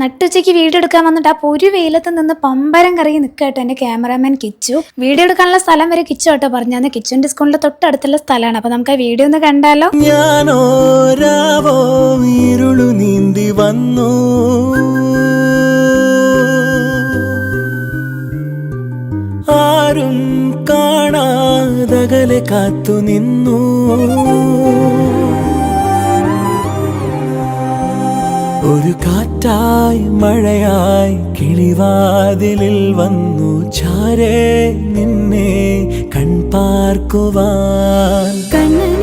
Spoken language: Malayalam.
നട്ടുച്ചയ്ക്ക് വീഡിയോ എടുക്കാൻ വന്നിട്ട് ആ ഒരു വെയിലത്ത് നിന്ന് പമ്പരം കറങ്ങി നിൽക്കട്ടെ എന്റെ ക്യാമറാമാൻ കിച്ചു. വീഡിയോ എടുക്കാനുള്ള സ്ഥലം വരെ കിച്ചു കേട്ടോ പറഞ്ഞാൽ കിച്ചുവിന്റെ ഡിസ്കൗണ്ടിൽ തൊട്ടടുത്തുള്ള സ്ഥലമാണ്. അപ്പൊ നമുക്ക് ആ വീഡിയോ ഒന്ന് കണ്ടാലോ? ഞാനോ ഇരുളു വന്നു. ആരും കാണാതകലെ കാത്തു നിന്നു. ഒരു കാറ്റായി മഴയായി കിളിവാതിലിൽ വന്നു. ചാരേ നിന്നെ കൺപാർക്കുവാൻ. കണ്ണനെ